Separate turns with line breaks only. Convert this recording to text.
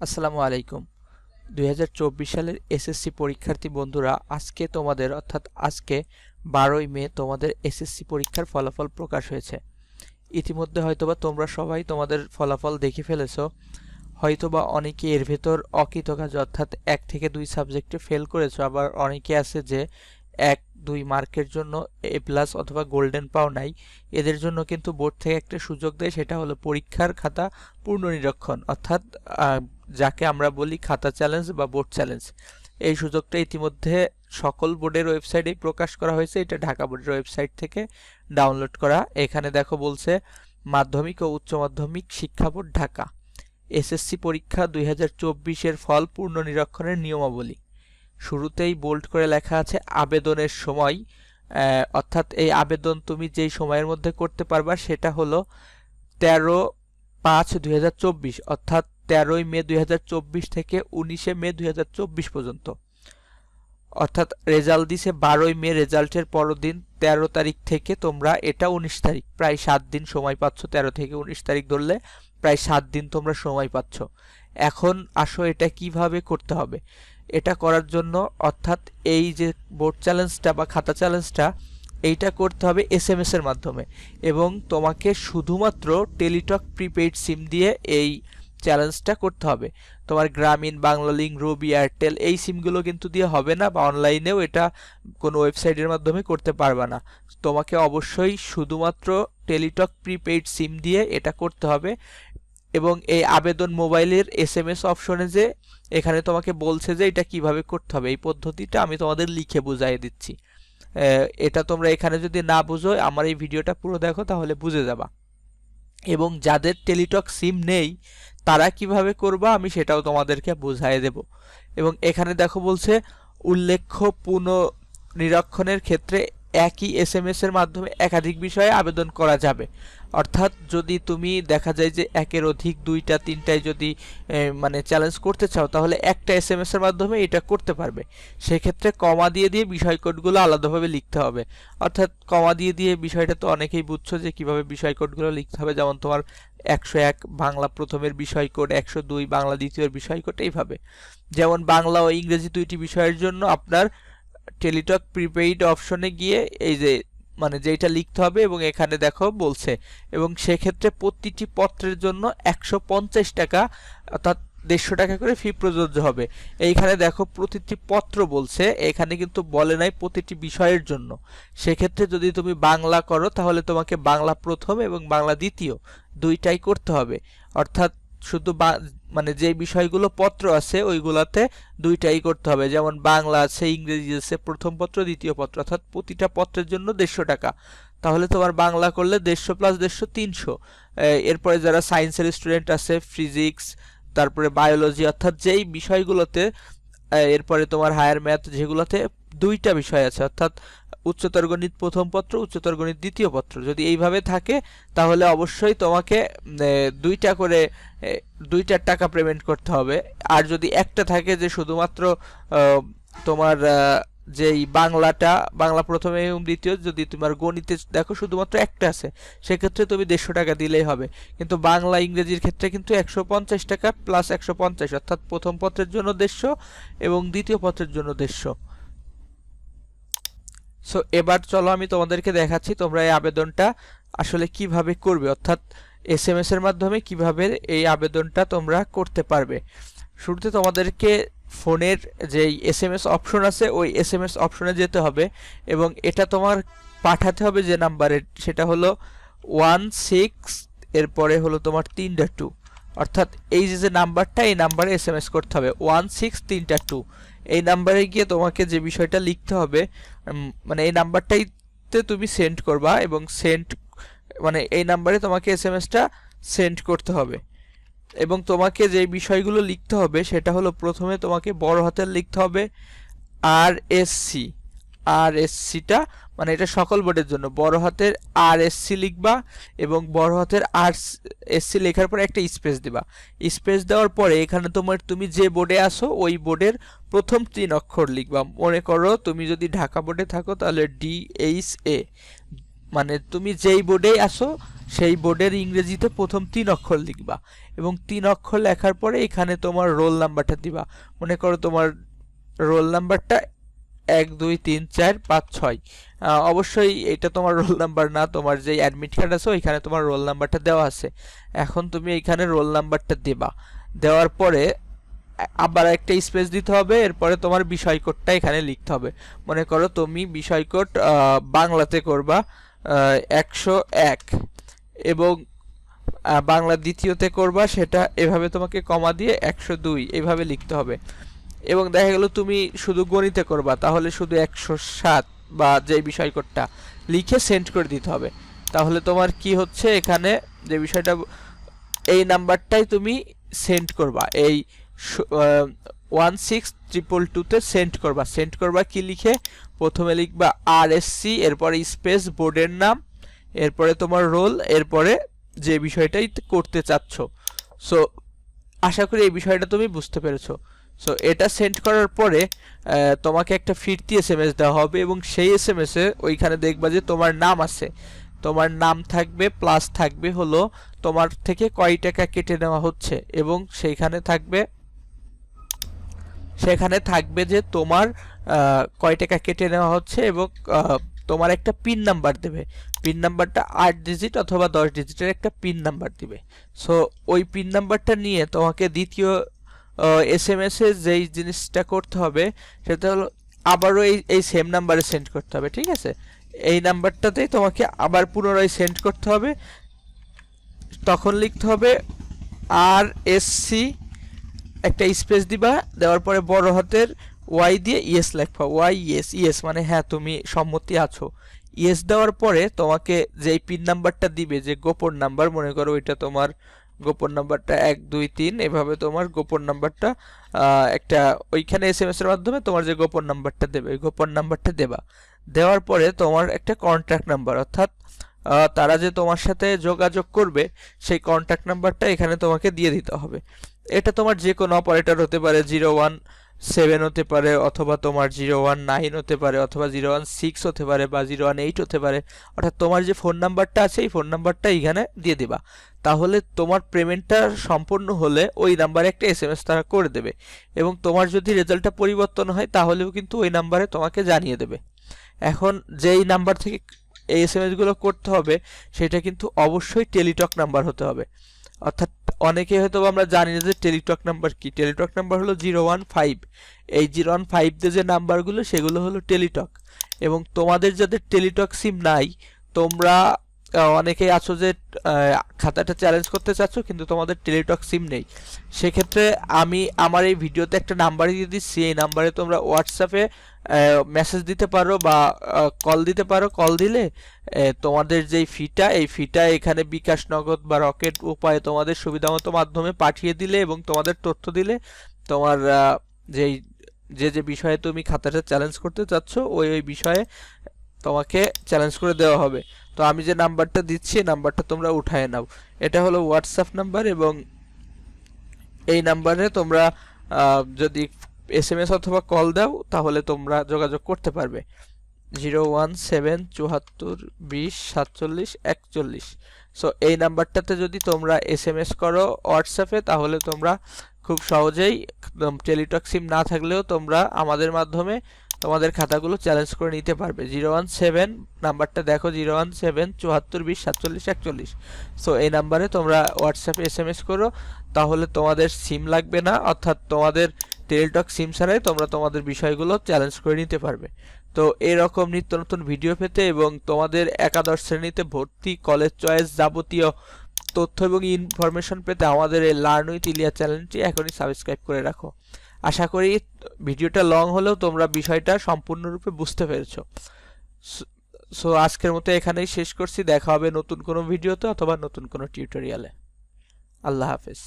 আসসালামু আলাইকুম। দুই হাজার চব্বিশ সালের এসএসসি পরীক্ষার্থী বন্ধুরা আজকে তোমাদের অর্থাৎ আজকে বারোই মে তোমাদের এসএসসি পরীক্ষার ফলাফল প্রকাশ হয়েছে। ইতিমধ্যে হয়তোবা তোমরা সবাই তোমাদের ফলাফল দেখে ফেলেছ। হয়তোবা অনেকে এর ভেতর অকৃতকাজ অর্থাৎ এক থেকে দুই সাবজেক্টে ফেল করেছ। আবার অনেকে আছে যে এক দুই মার্কের জন্য এ প্লাস অথবা গোল্ডেন পাও নাই। এদের জন্য কিন্তু বোর্ড থেকে একটা সুযোগ দেয় সেটা হলো পরীক্ষার খাতা পুনর্নিরীক্ষণ অর্থাৎ আহ, যাকে আমরা বলি খাতা চ্যালেঞ্জ বা বোর্ড চ্যালেঞ্জ। এই সুযোগটা ইতিমধ্যে সকল বোর্ডের ওয়েবসাইটেই প্রকাশ করা হয়েছে। এটা ঢাকা বোর্ডের ওয়েবসাইট থেকে ডাউনলোড করা। এখানে দেখো বলছে, মাধ্যমিক ও উচ্চ মাধ্যমিক শিক্ষা বোর্ড ঢাকা। এসএসসি পরীক্ষা দুই হাজার চব্বিশের ফল পূর্ণ নিরক্ষণের নিয়মাবলী। শুরুতেই বোল্ড করে লেখা আছে, আবেদনের সময়। অর্থাৎ এই আবেদন তুমি যেই সময়ের মধ্যে করতে পারবা সেটা হলো তেরো পাঁচ দুই অর্থাৎ তেরোই মে দুই হাজার চব্বিশ থেকে উনিশে মে দুই হাজার চব্বিশ পর্যন্ত। অর্থাৎ রেজাল্ট দিছে বারোই মে রেজাল্টের পরদিন তেরো তারিখ থেকে তোমরা এটা উনিশ তারিখ, প্রায় সাত দিন সময় পাচ্ছ তেরো থেকে উনিশ তারিখ ধরলে, প্রায় সাত দিন তোমরা সময় পাচ্ছ। এখন আসো এটা কীভাবে করতে হবে? এটা করার জন্য অর্থাৎ এই যে বোর্ড চ্যালেঞ্জটা বা খাতা চ্যালেঞ্জটা এইটা করতে হবে এস এম এর মাধ্যমে এবং তোমাকে শুধুমাত্র টেলিটক প্রিপেইড সিম দিয়ে এই চ্যালেঞ্জটা করতে হবে। তোমার গ্রামীণ বাংলালিংক রবি, এয়ারটেল, এই সিমগুলো কিন্তু দিয়ে হবে না বা অনলাইনেও এটা কোনো ওয়েবসাইটের মাধ্যমে করতে পারবে না। তোমাকে অবশ্যই শুধুমাত্র টেলিটক প্রিপেইড সিম দিয়ে এটা করতে হবে এবং এই আবেদন মোবাইলের এস এম এস অপশনে যে এখানে তোমাকে বলছে যে এটা কীভাবে করতে হবে, এই পদ্ধতিটা আমি তোমাদের লিখে বুঝাই দিচ্ছি। এটা তোমরা এখানে যদি না বুঝো, আমার এই ভিডিওটা পুরো দেখো তাহলে বুঝে যাবা। এবং যাদের টেলিটক সিম নেই তারা কীভাবে করবা আমি সেটাও তোমাদেরকে বুঝাই দেব। এবং এখানে দেখো বলছে, উল্লেখ্য পুনঃ পুনঃনিরীক্ষণের ক্ষেত্রে একই এস এম এর মাধ্যমে একাধিক বিষয়ে আবেদন করা যাবে। অর্থাৎ যদি তুমি দেখা যায় যে একের অধিক দুইটা, তিনটায় যদি মানে চ্যালেঞ্জ করতে চাও, তাহলে একটা এস এম এর মাধ্যমে এটা করতে পারবে। সেক্ষেত্রে কমা দিয়ে দিয়ে বিষয় কোডগুলো আলাদাভাবে লিখতে হবে। অর্থাৎ কমা দিয়ে দিয়ে বিষয়টা তো অনেকেই বুঝছ যে কীভাবে বিষয় কোডগুলো লিখতে হবে। যেমন তোমার একশো এক বাংলা প্রথমের বিষয় কোড, একশো দুই বাংলা দ্বিতীয়ের বিষয় কোড, এইভাবে। যেমন বাংলা ও ইংরেজি দুইটি বিষয়ের জন্য আপনার টেলিটক প্রিপেইড অপশনে গিয়ে এই যে মানে যেটা লিখতে হবে এবং এখানে দেখো বলছে, এবং সেক্ষেত্রে প্রতিটি পত্রের জন্য একশো পঞ্চাশ টাকা, অর্থাৎ দেড়শো টাকা করে ফি প্রযোজ্য হবে। এইখানে দেখো প্রতিটি পত্র বলছে, এখানে কিন্তু বলে নাই প্রতিটি বিষয়ের জন্য। সেক্ষেত্রে যদি তুমি বাংলা করো, তাহলে তোমাকে বাংলা প্রথম এবং বাংলা দ্বিতীয় দুইটাই করতে হবে। অর্থাৎ শুধু মানে যে বিষয়গুলো পত্র আছে, ওইগুলাতে দুইটাই করতে হবে। যেমন বাংলা আছে, ইংরেজি আছে, প্রথম পত্র, দ্বিতীয় পত্র, অর্থাৎ প্রতিটা পত্রের জন্য দেড়শো টাকা। তাহলে তোমার বাংলা করলে দেড়শো প্লাস দেড়শো, তিনশো। এরপরে যারা সায়েন্সের স্টুডেন্ট আছে ফিজিক্স তারপরে বায়োলজি অর্থাৎ যেই বিষয়গুলোতে এরপরে তোমার হায়ার ম্যাথ যেগুলোতে দুইটা বিষয় আছে, অর্থাৎ উচ্চতর গণিত প্রথম পত্র, উচ্চতর গণিত দ্বিতীয় পত্র। যদি এইভাবে থাকে, তাহলে অবশ্যই তোমাকে দুইটা করে দুইটার টাকা পেমেন্ট করতে হবে। আর যদি একটা থাকে যে শুধুমাত্র তোমার যেই বাংলাটা, বাংলা প্রথমে এবং দ্বিতীয়, যদি তোমার গণিতে দেখো শুধুমাত্র একটা আছে, সেক্ষেত্রে তুমি দেড়শো টাকা দিলেই হবে। কিন্তু বাংলা, ইংরেজির ক্ষেত্রে কিন্তু একশো পঞ্চাশ টাকা প্লাস একশো পঞ্চাশ, অর্থাৎ প্রথম পত্রের জন্য দেড়শো এবং দ্বিতীয় পত্রের জন্য দেড়শো। সো এবার চলো আমি তোমাদেরকে দেখাচ্ছি তোমরা এই আবেদনটা আসলে কীভাবে করবে। অর্থাৎ এস এম এর মাধ্যমে কীভাবে এই আবেদনটা তোমরা করতে পারবে। শুরুতে তোমাদেরকে ফোনের যেই এস এম এস অপশন আছে, ওই এস এম এস অপশনে যেতে হবে এবং এটা তোমার পাঠাতে হবে যে নাম্বারে, সেটা হলো ওয়ান সিক্স, এরপরে হলো তোমার তিনটা টু। অর্থাৎ এই যে যে নাম্বারটা, এই নাম্বারে এস এম এস করতে হবে। ওয়ান সিক্স, তিনটা টু। এই নাম্বারে গিয়ে তোমাকে যে বিষয়টা লিখতে হবে মানে এই নাম্বারটাইতে তুমি সেন্ড করবা এবং সেন্ড মানে এই নাম্বারে তোমাকে এস এম এসটা সেন্ড করতে হবে। এবং তোমাকে যে বিষয়গুলো লিখতে হবে সেটা হলো প্রথমে তোমাকে বড় হাতের লিখতে হবে R S C R S সিটা মানে এটা সকল বোর্ডের জন্য। বড় হাতের আর এস সি লিখবা এবং বড় হাতের আর এস সি লেখার পরে একটা স্পেস দিবা। স্পেস দেওয়ার পরে এখানে তোমার তুমি যে বোর্ডে আসো ওই বোর্ডের প্রথম তিন অক্ষর লিখবা। মনে করো তুমি যদি ঢাকা বোর্ডে থাকো, তাহলে ডি এইচ এ মানে তুমি যেই বোর্ডেই আসো সেই বোর্ডের ইংরেজিতে প্রথম তিন অক্ষর লিখবা এবং তিন অক্ষর লেখার পরে এখানে তোমার রোল নাম্বারটা দিবা। মনে করো তোমার রোল নাম্বারটা এক, দুই, তিন, চার, পাঁচ, ছয়। অবশ্যই এটা তোমার রোল নাম্বার না, তোমার যে অ্যাডমিট কার্ড আছে, ওইখানে তোমার রোল নাম্বারটা দেওয়া আছে। এখন তুমি এখানে রোল নাম্বারটা দেবা। দেওয়ার পরে আবার একটা স্পেস দিতে হবে, এরপরে তোমার বিষয় কোডটা এখানে লিখতে হবে। মনে করো তুমি বিষয় কোড বাংলাতে করবা একশো এক এবং বাংলা দ্বিতীয়তে করবা, সেটা এভাবে তোমাকে কমা দিয়ে একশো দুই এভাবে লিখতে হবে। এবং দেখা গেল তুমি শুধু গণিতে করবা, তাহলে শুধু একশো সাত বা যে বিষয় কোডটা লিখে সেন্ড করে দিতে হবে। তাহলে তোমার কি হচ্ছে এখানে? যে বিষয়টা, এই নাম্বারটাই তুমি সেন্ড করবা। এই ওয়ান সিক্স ট্রিপল টুতে সেন্ড করবা। সেন্ড করবা কি লিখে? প্রথমে লিখবা আর এস সি এরপরে স্পেস বোর্ডের নাম, এরপরে তোমার রোল এরপরে যে বিষয়টাই করতে চাচ্ছ। সো আশা করি এই বিষয়টা তুমি বুঝতে পেরেছ। সো এটা সেন্ড করার পরে তোমাকে একটা ফিরতি এস এম এস দেওয়া হবে এবং সেই এস এম ওইখানে দেখবা যে তোমার নাম আছে। তোমার নাম থাকবে প্লাস থাকবে হলো তোমার থেকে কয় টাকা কেটে নেওয়া হচ্ছে এবং সেইখানে থাকবে, সেখানে থাকবে যে তোমার কয় টাকা কেটে নেওয়া হচ্ছে এবং তোমার একটা পিন নাম্বার দেবে। পিন নাম্বারটা আট ডিজিট অথবা দশ ডিজিটের একটা পিন নাম্বার দিবে। সো ওই পিন নাম্বারটা নিয়ে তোমাকে দ্বিতীয় এস এম এস যেই জিনিসটা করতে হবে, সেটা হলো আবারও এই এই সেম নাম্বারে সেন্ড করতে হবে, ঠিক আছে? এই নাম্বারটাতেই তোমাকে আবার পুনরায় সেন্ড করতে হবে। তখন লিখতে হবে আর এস সি একটা স্পেস দিবা, দেওয়ার পরে বড় হাতের ওয়াই দিয়ে ইয়েস লেখবা। ওয়াই ইয়েস ইয়েস মানে হ্যাঁ তুমি সম্মতি আছো। ইয়েস দেওয়ার পরে তোমাকে যেই পিন নাম্বারটা দিবে, যে গোপন নাম্বার মনে করো ওইটা তোমার গোপন নাম্বারটা এক, দুই, তিন, এভাবে তোমার গোপন নাম্বারটা একটা ওইখানে এস এম এস এর মাধ্যমে তোমার যে গোপন নাম্বারটা দেবে, ওই গোপন নাম্বারটা দেবা। দেওয়ার পরে তোমার একটা কন্ট্যাক্ট নাম্বার অর্থাৎ তারা যে তোমার সাথে যোগাযোগ করবে, সেই কন্ট্যাক্ট নাম্বারটা এখানে তোমাকে দিয়ে দিতে হবে। এটা তোমার যে কোনো অপারেটর হতে পারে জিরো ওয়ান সেভেন হতে পারে অথবা তোমার জিরো ওয়ান নাইন হতে পারে অথবা জিরো ওয়ান সিক্স হতে পারে বা জিরো ওয়ান এইট হতে পারে। অর্থাৎ তোমার যে ফোন নাম্বারটা আছে, এই ফোন নাম্বারটা এখানে দিয়ে দিবা। তাহলে তোমার পেমেন্টটা সম্পূর্ণ হলে ওই নাম্বারে একটা এস এম এস তারা করে দেবে এবং তোমার যদি রেজাল্টটা পরিবর্তন হয়, তাহলেও কিন্তু ওই নাম্বারে তোমাকে জানিয়ে দেবে। এখন যেই নাম্বার থেকে এই এস এম এসগুলো করতে হবে, সেটা কিন্তু অবশ্যই টেলিটক নাম্বার হতে হবে। অর্থাৎ অনেকে হয়তো আমরা জানি না যে টেলিটক নাম্বার কি। টেলিটক নাম্বার হলো জিরো ওয়ান ফাইভ। এই জিরো ওয়ান ফাইভ যে নাম্বারগুলো, সেগুলো হলো টেলিটক। এবং তোমাদের যাদের টেলিটক সিম নাই, তোমরা অনেকেই আছো যে খাতাটা চ্যালেঞ্জ করতে চাচ্ছ, কিন্তু তোমাদের টেলিটক সিম নেই। সেক্ষেত্রে আমি আমার এই ভিডিওতে একটা নাম্বার দিয়ে দিচ্ছি। এই নাম্বারে তোমরা হোয়াটসঅ্যাপে মেসেজ দিতে পারো বা কল দিতে পারো। কল দিলে তোমাদের যেই ফিটা এই ফিটা এখানে বিকাশ নগদ বা রকেট উপায়ে তোমাদের সুবিধামতো মাধ্যমে পাঠিয়ে দিলে এবং তোমাদের তথ্য দিলে তোমার যেই, যে যে বিষয়ে তুমি খাতাটা চ্যালেঞ্জ করতে চাচ্ছ, ওই ওই বিষয়ে তোমাকে চ্যালেঞ্জ করে দেওয়া হবে। তো আমি যে নাম্বারটা দিচ্ছি নাম্বারটা তোমরা উঠায় নাও। এটা হলো হোয়াটসঅ্যাপ নাম্বার এবং এই নাম্বারে তোমরা যদি এস এম এস অথবা কল দাও, তাহলে তোমরা যোগাযোগ করতে পারবে। জিরো ওয়ান সেভেন চুয়াত্তর বিশ সাতচল্লিশ একচল্লিশ। সো এই নাম্বারটাতে যদি তোমরা এস এম এস করো হোয়াটসঅ্যাপে তাহলে তোমরা খুব সহজেই টেলিটক সিম না থাকলেও তোমরা আমাদের মাধ্যমে তোমাদের খাতাগুলো চ্যালেঞ্জ করে নিতে পারবে। জিরো ওয়ান সেভেন নাম্বারটা দেখো জিরো ওয়ান সেভেন চুয়াত্তর বিশ সাতচল্লিশ একচল্লিশ। সো এই নাম্বারে তোমরা হোয়াটসঅ্যাপে এস এম এস করো, তাহলে তোমাদের সিম লাগবে না, অর্থাৎ তোমাদের টেলিটক সিম ছাড়াই তোমরা তোমাদের বিষয়গুলো চ্যালেঞ্জ করে নিতে পারবে। তো এরকম নিত্য নতুন ভিডিও পেতে এবং তোমাদের একাদশ শ্রেণীতে ভর্তি কলেজ চয়েস যাবতীয় তথ্য এবং ইনফরমেশন পেতে আমাদের এই লার্ন উইথ ইলিয়া চ্যানেলটি এখনই সাবস্ক্রাইব করে রাখো। আশা করি ভিডিওটা লং হলেও তোমরা বিষয়টা সম্পূর্ণরূপে বুঝতে পেরেছ। সো আজকের মতো এখানেই শেষ করছি। দেখা হবে নতুন কোনো ভিডিওতে অথবা নতুন কোনো টিউটোরিয়ালে আল্লাহ হাফেজ।